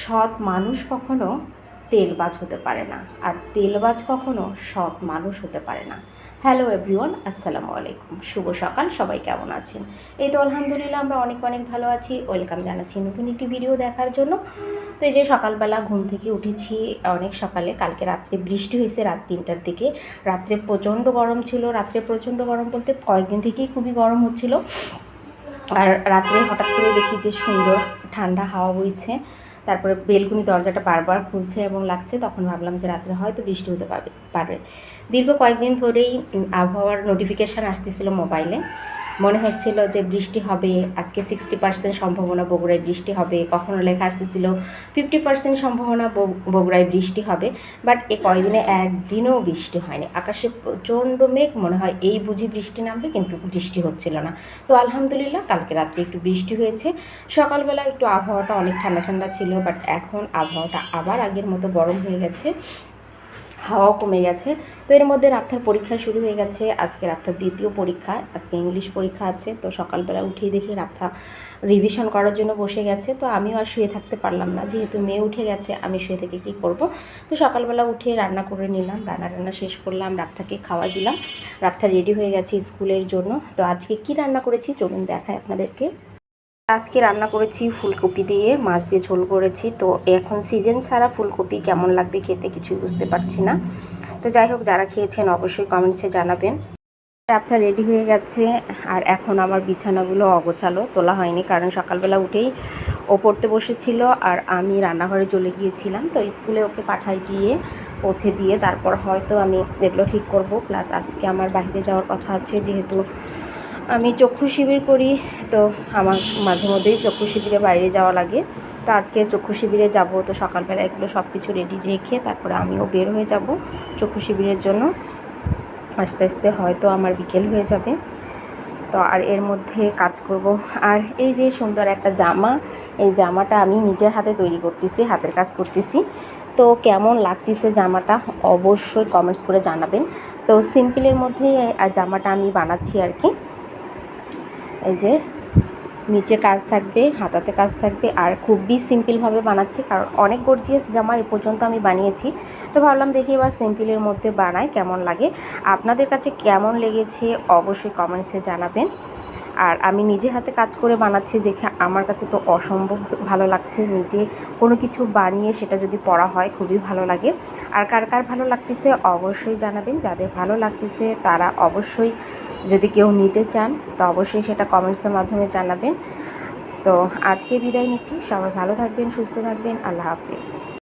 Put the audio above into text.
সৎ মানুষ কখনো তেলবাজ হতে পারে না, আর তেলবাজ কখনো সৎ মানুষ হতে পারে না। হ্যালো এভরিওয়ান আসসালামু আলাইকুম। শুভ সকাল, সবাই কেমন আছেন? এই তো আলহামদুলিল্লাহ, আমরা অনেক অনেক ভালো আছি। ওয়েলকাম জানাচ্ছি নতুন একটি ভিডিও দেখার জন্য। তো এই যে সকালবেলা ঘুম থেকে উঠেছি, অনেক সকালে, কালকে রাত্রে বৃষ্টি হয়েছে রাত তিনটার দিকে। রাত্রে প্রচণ্ড গরম ছিল, রাত্রে প্রচণ্ড গরম বলতে কয়েকদিন থেকেই খুবই গরম হচ্ছিল। আর রাত্রে হঠাৎ করে দেখি যে সুন্দর ঠান্ডা হাওয়া বইছে। তারপরে বেলকুনি দরজাটা বারবার খুলছে এবং লাগছে, তখন ভাবলাম যে রাত্রে হয়তো বৃষ্টি হতে পারবে পারবে দীর্ঘ কয়েকদিন ধরেই আবহাওয়ার নোটিফিকেশান আসতেছিল মোবাইলে মনে হচ্ছিল যে বৃষ্টি হবে, আজকে সিক্সটি পার্সেন্ট সম্ভাবনা বগুড়ায় বৃষ্টি হবে, কখনো লেখা আসতেছিল ফিফটি পার্সেন্ট সম্ভাবনা বগুড়ায় বৃষ্টি হবে বাট এ কয়েকদিনে একদিনও বৃষ্টি হয়নি। আকাশে প্রচণ্ড মেঘ, মনে হয় এই বুঝি বৃষ্টি নামবে, কিন্তু বৃষ্টি হচ্ছিল না। তো আলহামদুলিল্লাহ, কালকে রাত্রে একটু বৃষ্টি হয়েছে। সকালবেলা একটু আবহাওয়াটা অনেক ঠান্ডা ঠান্ডা ছিল বাট এখন আবহাওয়াটা আবার আগের মতো গরম হয়ে গেছে। হাওয়াও কমে গেছে। তো এর মধ্যে রাত্রের পরীক্ষা শুরু হয়ে গেছে। আজকে রাত্রের দ্বিতীয় পরীক্ষা, আজকে ইংলিশ পরীক্ষা আছে। তো সকালবেলা উঠেই দেখি রাত্রা রিভিশন করার জন্য বসে গেছে। তো আমিও আর শুয়ে থাকতে পারলাম না। যেহেতু মেয়ে উঠে গেছে, আমি শুয়ে থেকে কী করব? তো সকালবেলা উঠে রান্না করে নিলাম, রান্না রান্না শেষ করলাম রাত্রাকে খাওয়াই দিলাম। রাত্রা রেডি হয়ে গেছে স্কুলের জন্য। তো আজকে কি রান্না করেছি? চলুন দেখায় আপনাদেরকে। আজকে রান্না করেছি ফুলকপি দিয়ে, মাছ দিয়ে ঝোল করেছি। তো এখন সিজন ছাড়া ফুলকপি কেমন লাগবে খেতে কিছুই বুঝতে পারছি না। তো যাই হোক, যারা খেয়েছেন অবশ্যই কমেন্টসে জানাবেন। আপনার রেডি হয়ে গেছে আর এখন আমার বিছানাগুলো অগোছালো, তোলা হয়নি। কারণ সকালবেলা উঠেই ও পড়তে বসেছিল আর আমি রান্নাঘরে চলে গিয়েছিলাম। তো স্কুলে ওকে পাঠাই দিয়ে পৌঁছে দিয়ে তারপর হয়তো আমি এগুলো ঠিক করব। প্লাস আজকে আমার বাইরে যাওয়ার কথা আছে, যেহেতু চক্ষু শিবির করি, তো আমার মাঝে মধ্যেই চক্ষু শিবিরে বাইরে যাওয়া লাগে। তো আজকে চক্ষু শিবিরে যাব, তো সকালবেলা এগুলো সব কিছু রেডি রেখে তারপরে আমিও বের হয়ে যাব চক্ষু শিবিরের জন্য। আস্তে আস্তে হয়তো আমার বিকেল হয়ে যাবে। তো আর এর মধ্যে কাজ করব। আর এই যে সুন্দর একটা জামা, এই জামাটা আমি নিজের হাতে তৈরি করতেছি, হাতের কাজ করতেছি। তো কেমন লাগতেছে জামাটা অবশ্যই কমেন্টস করে জানাবেন। তো সিম্পলের মধ্যে আর জামাটা আমি বানাচ্ছি আর কি। এই যে নিচে কাজ থাকবে, হাতাতে কাজ থাকবে আর খুবই সিম্পলভাবে বানাচ্ছি কারণ অনেক গর্জিয়াস জামা এ পর্যন্ত আমি বানিয়েছি। তো ভাবলাম দেখি এবার সিম্পলের মধ্যে বানাই কেমন লাগে। আপনাদের কাছে কেমন লেগেছে অবশ্যই কমেন্টসে জানাবেন। আর আমি নিজে হাতে কাজ করে বানাচ্ছি দেখে আমার কাছে তো অসম্ভব ভালো লাগছে। নিজে কোনো কিছু বানিয়ে সেটা যদি পড়া হয় খুবই ভালো লাগে। আর কার কার ভালো লাগতেছে অবশ্যই জানাবেন। যাদের ভালো লাগতেছে তারা অবশ্যই যদি কেউ নিতে চান তো অবশ্যই সেটা কমেন্টসের মাধ্যমে জানাবেন। তো আজকে বিদায় নিচ্ছি। সবাই ভালো থাকবেন, সুস্থ থাকবেন। আল্লাহ হাফিজ।